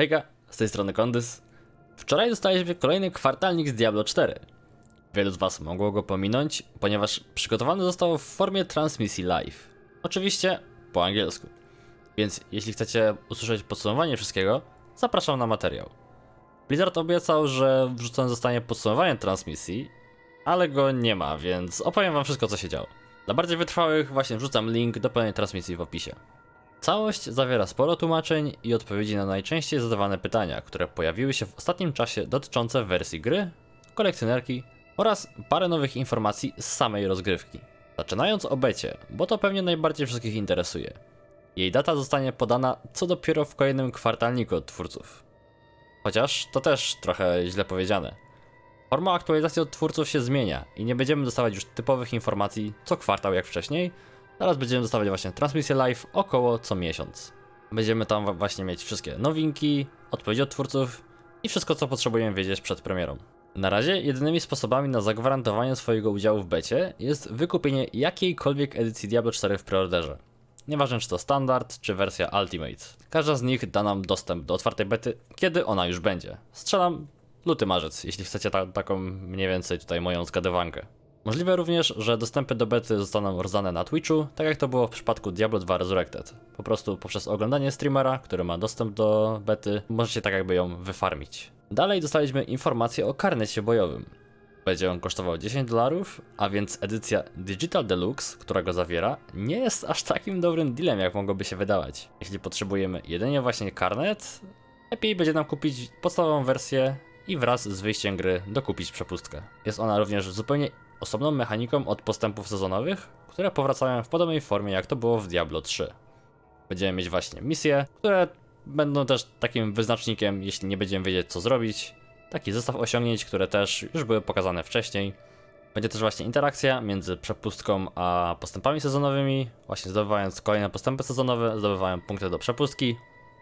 Hejka, z tej strony Kondys. Wczoraj dostaliśmy kolejny kwartalnik z Diablo 4. Wielu z Was mogło go pominąć, ponieważ przygotowany został w formie transmisji live. Oczywiście po angielsku. Więc jeśli chcecie usłyszeć podsumowanie wszystkiego, zapraszam na materiał. Blizzard obiecał, że wrzucone zostanie podsumowanie transmisji, ale go nie ma, więc opowiem Wam wszystko, co się działo. Dla bardziej wytrwałych właśnie wrzucam link do pełnej transmisji w opisie. Całość zawiera sporo tłumaczeń i odpowiedzi na najczęściej zadawane pytania, które pojawiły się w ostatnim czasie dotyczące wersji gry, kolekcjonerki oraz parę nowych informacji z samej rozgrywki. Zaczynając o becie, bo to pewnie najbardziej wszystkich interesuje. Jej data zostanie podana co dopiero w kolejnym kwartalniku od twórców. Chociaż to też trochę źle powiedziane. Forma aktualizacji od twórców się zmienia i nie będziemy dostawać już typowych informacji co kwartał jak wcześniej, Teraz będziemy dostawać właśnie transmisję live około co miesiąc. Będziemy tam właśnie mieć wszystkie nowinki, odpowiedzi od twórców i wszystko co potrzebujemy wiedzieć przed premierą. Na razie jedynymi sposobami na zagwarantowanie swojego udziału w becie jest wykupienie jakiejkolwiek edycji Diablo 4 w preorderze. Nieważne czy to standard, czy wersja Ultimate. Każda z nich da nam dostęp do otwartej bety, kiedy ona już będzie. Strzelam luty marzec, jeśli chcecie ta, taką mniej więcej tutaj moją zgadywankę. Możliwe również, że dostępy do bety zostaną rozdane na Twitchu, tak jak to było w przypadku Diablo 2 Resurrected. Po prostu poprzez oglądanie streamera, który ma dostęp do bety, możecie tak jakby ją wyfarmić. Dalej dostaliśmy informację o karnecie bojowym. Będzie on kosztował 10 dolarów, a więc edycja Digital Deluxe, która go zawiera, nie jest aż takim dobrym dealem, jak mogłoby się wydawać. Jeśli potrzebujemy jedynie właśnie karnet, lepiej będzie nam kupić podstawową wersję i wraz z wyjściem gry dokupić przepustkę. Jest ona również zupełnie osobną mechaniką od postępów sezonowych, które powracają w podobnej formie jak to było w Diablo 3. Będziemy mieć właśnie misje, które będą też takim wyznacznikiem, jeśli nie będziemy wiedzieć co zrobić. Taki zestaw osiągnięć, które też już były pokazane wcześniej. Będzie też właśnie interakcja między przepustką a postępami sezonowymi. Właśnie zdobywając kolejne postępy sezonowe, zdobywają punkty do przepustki,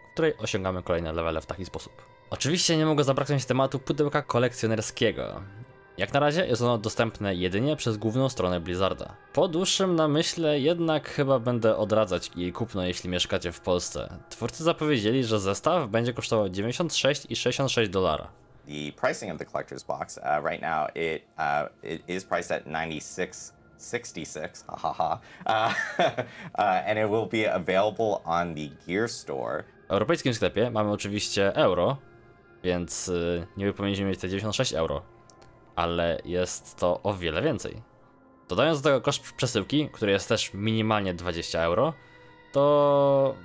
w której osiągamy kolejne levele w taki sposób. Oczywiście nie mogło zabraknąć tematu pudełka kolekcjonerskiego. Jak na razie jest ono dostępne jedynie przez główną stronę Blizzarda. Po dłuższym namyśle jednak chyba będę odradzać jej kupno, jeśli mieszkacie w Polsce. Twórcy zapowiedzieli, że zestaw będzie kosztował 96,66 dolara. the pricing of the collector's box. Uh, right now, it uh, it is priced at uh, uh, and it will be available on the Gear Store. W europejskim sklepie mamy oczywiście euro, więc y, nie powinniśmy mieć te 96 euro, ale jest to o wiele więcej. Dodając do tego koszt przesyłki, który jest też minimalnie 20 euro, to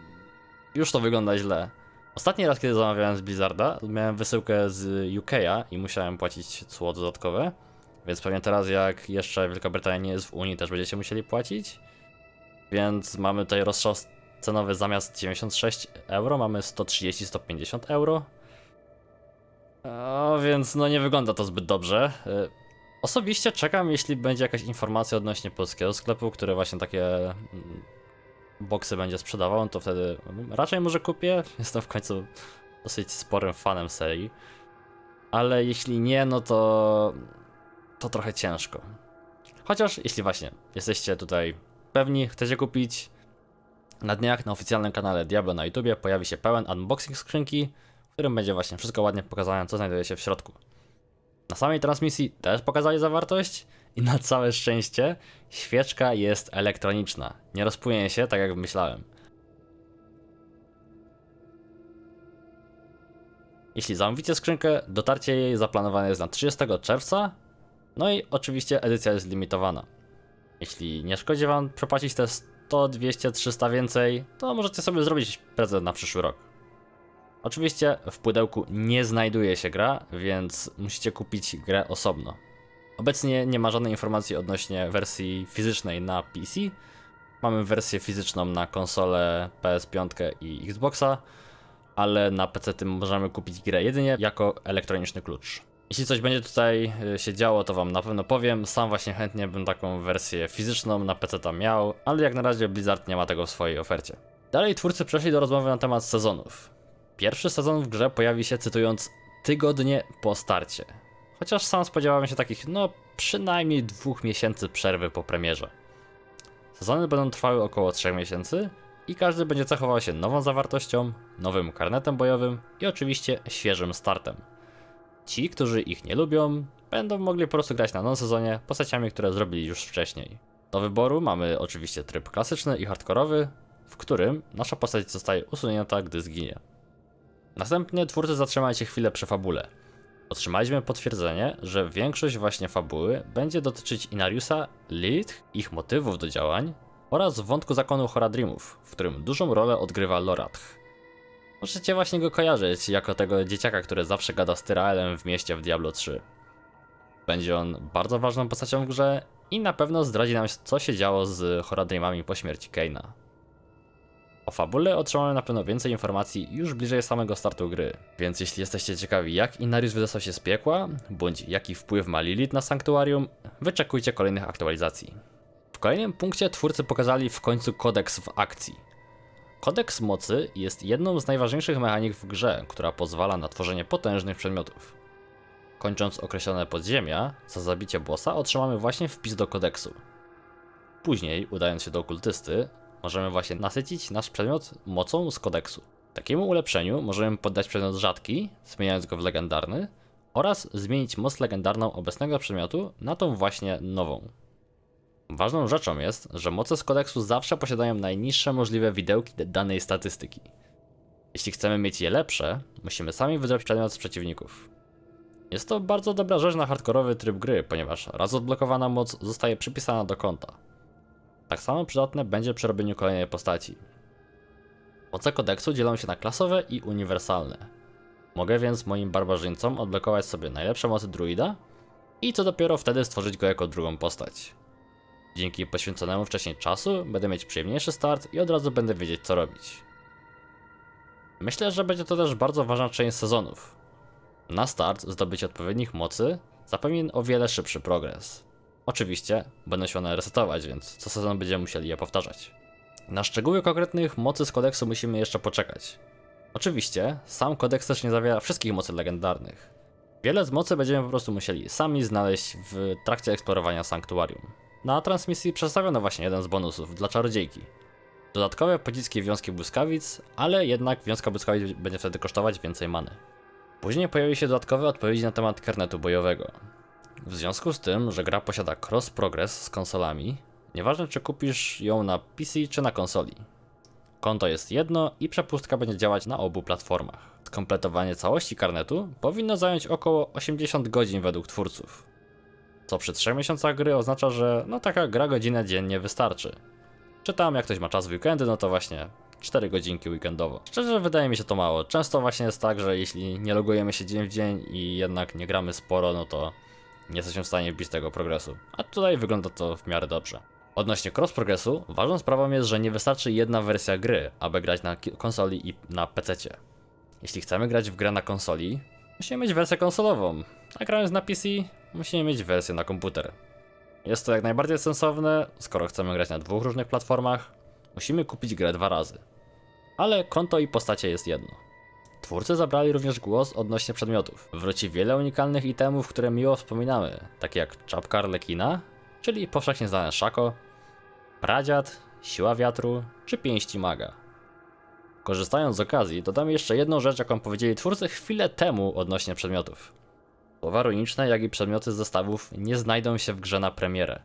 już to wygląda źle. Ostatni raz, kiedy zamawiałem z Blizzarda, miałem wysyłkę z UK'a i musiałem płacić cło dodatkowe, więc pewnie teraz jak jeszcze Wielka Brytania nie jest w Unii, też będziecie musieli płacić. Więc mamy tutaj rozstrzał cenowy zamiast 96 euro, mamy 130-150 euro. O, więc no nie wygląda to zbyt dobrze. Y, Osobiście czekam, jeśli będzie jakaś informacja odnośnie polskiego sklepu, który właśnie takie mm, boksy będzie sprzedawał, to wtedy raczej może kupię. Jestem w końcu dosyć sporym fanem serii. Ale jeśli nie, no to to trochę ciężko. Chociaż jeśli właśnie jesteście tutaj pewni, chcecie kupić, na dniach na oficjalnym kanale Diablo na YouTubie pojawi się pełen unboxing skrzynki, w którym będzie właśnie wszystko ładnie pokazane, co znajduje się w środku. Na samej transmisji też pokazali zawartość i na całe szczęście świeczka jest elektroniczna. Nie rozpłynie się tak jak myślałem. Jeśli zamówicie skrzynkę, dotarcie jej zaplanowane jest na 30 czerwca. No i oczywiście edycja jest limitowana. Jeśli nie szkodzi wam przepłacić te 100, 200, 300 więcej, to możecie sobie zrobić prezent na przyszły rok. Oczywiście w pudełku nie znajduje się gra, więc musicie kupić grę osobno. Obecnie nie ma żadnej informacji odnośnie wersji fizycznej na PC. Mamy wersję fizyczną na konsolę PS5 i Xboxa, ale na PC możemy kupić grę jedynie jako elektroniczny klucz. Jeśli coś będzie tutaj y, się działo, to wam na pewno powiem. Sam właśnie chętnie bym taką wersję fizyczną na PC tam miał, ale jak na razie Blizzard nie ma tego w swojej ofercie. Dalej twórcy przeszli do rozmowy na temat sezonów. Pierwszy sezon w grze pojawi się cytując tygodnie po starcie. Chociaż sam spodziewałem się takich, no przynajmniej dwóch miesięcy przerwy po premierze. Sezony będą trwały około 3 miesięcy, i każdy będzie cechował się nową zawartością, nowym karnetem bojowym i oczywiście świeżym startem. Ci, którzy ich nie lubią, będą mogli po prostu grać na non-sezonie postaciami, które zrobili już wcześniej. Do wyboru mamy oczywiście tryb klasyczny i hardkorowy, w którym nasza postać zostaje usunięta, gdy zginie. Następnie twórcy zatrzymają się chwilę przy fabule. Otrzymaliśmy potwierdzenie, że większość właśnie fabuły będzie dotyczyć Inariusa, Lilith, ich motywów do działań oraz wątku zakonu Horadrimów, w którym dużą rolę odgrywa Lorath. Możecie właśnie go kojarzyć jako tego dzieciaka, który zawsze gada z Tyraelem w mieście w Diablo 3. Będzie on bardzo ważną postacią w grze i na pewno zdradzi nam co się działo z Horadrimami po śmierci Keina. Fabule otrzymamy na pewno więcej informacji już bliżej samego startu gry, więc jeśli jesteście ciekawi jak Inarius wydostał się z piekła, bądź jaki wpływ ma Lilith na Sanktuarium, wyczekujcie kolejnych aktualizacji. W kolejnym punkcie twórcy pokazali w końcu kodeks w akcji. Kodeks mocy jest jedną z najważniejszych mechanik w grze, która pozwala na tworzenie potężnych przedmiotów. Kończąc określone podziemia, za zabicie bossa otrzymamy właśnie wpis do kodeksu. Później, udając się do okultysty, możemy właśnie nasycić nasz przedmiot mocą z kodeksu. Takiemu ulepszeniu możemy poddać przedmiot rzadki, zmieniając go w legendarny, oraz zmienić moc legendarną obecnego przedmiotu na tą właśnie nową. Ważną rzeczą jest, że moce z kodeksu zawsze posiadają najniższe możliwe widełki danej statystyki. Jeśli chcemy mieć je lepsze, musimy sami wybrać przedmiot z przeciwników. Jest to bardzo dobra rzecz na hardkorowy tryb gry, ponieważ raz odblokowana moc zostaje przypisana do konta. Tak samo przydatne będzie przy robieniu kolejnej postaci. Moce kodeksu dzielą się na klasowe i uniwersalne. Mogę więc moim barbarzyńcom odblokować sobie najlepsze mocy druida i co dopiero wtedy stworzyć go jako drugą postać. Dzięki poświęconemu wcześniej czasu będę mieć przyjemniejszy start i od razu będę wiedzieć co robić. Myślę, że będzie to też bardzo ważna część sezonów. Na start zdobycie odpowiednich mocy zapewni o wiele szybszy progres. Oczywiście będą się one resetować, więc co sezon będziemy musieli je powtarzać. Na szczegóły konkretnych mocy z kodeksu musimy jeszcze poczekać. Oczywiście, sam kodeks też nie zawiera wszystkich mocy legendarnych. Wiele z mocy będziemy po prostu musieli sami znaleźć w trakcie eksplorowania sanktuarium. Na transmisji przedstawiono właśnie jeden z bonusów dla czarodziejki. Dodatkowe pociski wiązki błyskawic, ale jednak wiązka błyskawic będzie wtedy kosztować więcej many. Później pojawi się dodatkowe odpowiedzi na temat karnetu bojowego. W związku z tym, że gra posiada cross progress z konsolami, nieważne czy kupisz ją na PC czy na konsoli. Konto jest jedno i przepustka będzie działać na obu platformach. Skompletowanie całości karnetu powinno zająć około 80 godzin według twórców. Co przy 3 miesiącach gry oznacza, że no taka gra godzinę dziennie wystarczy. Czy tam jak ktoś ma czas w weekendy, no to właśnie 4 godzinki weekendowo. Szczerze wydaje mi się to mało. Często właśnie jest tak, że jeśli nie logujemy się dzień w dzień i jednak nie gramy sporo, no to nie jesteśmy w stanie wbić tego progresu. A tutaj wygląda to w miarę dobrze. Odnośnie cross progresu, ważną sprawą jest, że nie wystarczy jedna wersja gry, aby grać na konsoli i na PC. Jeśli chcemy grać w grę na konsoli, musimy mieć wersję konsolową, a grając na PC, musimy mieć wersję na komputer. Jest to jak najbardziej sensowne, skoro chcemy grać na dwóch różnych platformach, musimy kupić grę dwa razy. Ale konto i postacie jest jedno. Twórcy zabrali również głos odnośnie przedmiotów. Wróci wiele unikalnych itemów, które miło wspominamy, takie jak czapka Arlekina, czyli powszechnie znane szako, pradziad, siła wiatru czy pięści maga. Korzystając z okazji, dodam jeszcze jedną rzecz, jaką powiedzieli twórcy chwilę temu odnośnie przedmiotów. Słowa runiczne, jak i przedmioty z zestawów nie znajdą się w grze na premierę.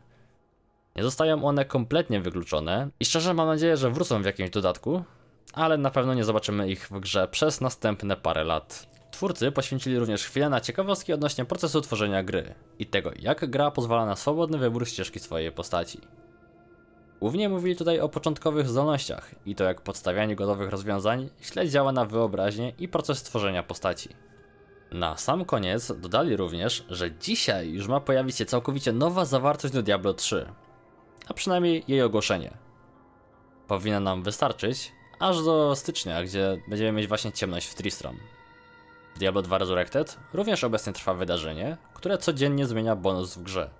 Nie zostają one kompletnie wykluczone i szczerze mam nadzieję, że wrócą w jakimś dodatku, ale na pewno nie zobaczymy ich w grze przez następne parę lat. Twórcy poświęcili również chwilę na ciekawostki odnośnie procesu tworzenia gry i tego, jak gra pozwala na swobodny wybór ścieżki swojej postaci. Głównie mówili tutaj o początkowych zdolnościach i to jak podstawianie gotowych rozwiązań źle działa na wyobraźnię i proces tworzenia postaci. Na sam koniec dodali również, że dzisiaj już ma pojawić się całkowicie nowa zawartość do Diablo 3, a przynajmniej jej ogłoszenie. Powinna nam wystarczyć aż do stycznia, gdzie będziemy mieć właśnie ciemność w Tristram. W Diablo 2 Resurrected również obecnie trwa wydarzenie, które codziennie zmienia bonus w grze.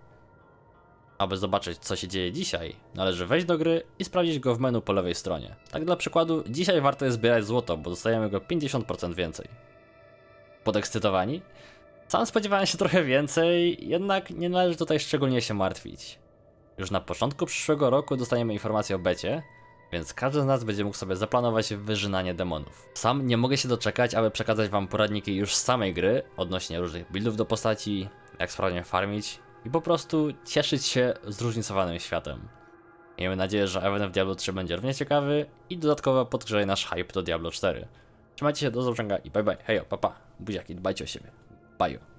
Aby zobaczyć co się dzieje dzisiaj, należy wejść do gry i sprawdzić go w menu po lewej stronie. Tak dla przykładu, dzisiaj warto jest zbierać złoto, bo dostajemy go 50% więcej. Podekscytowani? Sam spodziewałem się trochę więcej, jednak nie należy tutaj szczególnie się martwić. Już na początku przyszłego roku dostaniemy informację o becie, Więc każdy z nas będzie mógł sobie zaplanować wyżynanie demonów. Sam nie mogę się doczekać, aby przekazać wam poradniki już z samej gry odnośnie różnych buildów do postaci, jak sprawnie farmić i po prostu cieszyć się zróżnicowanym światem. Miejmy nadzieję, że event w Diablo 3 będzie równie ciekawy i dodatkowo podgrzeje nasz hype do Diablo 4. Trzymajcie się, do zobaczenia i bye bye. Hejo, papa, buziaki, dbajcie o siebie. Bye.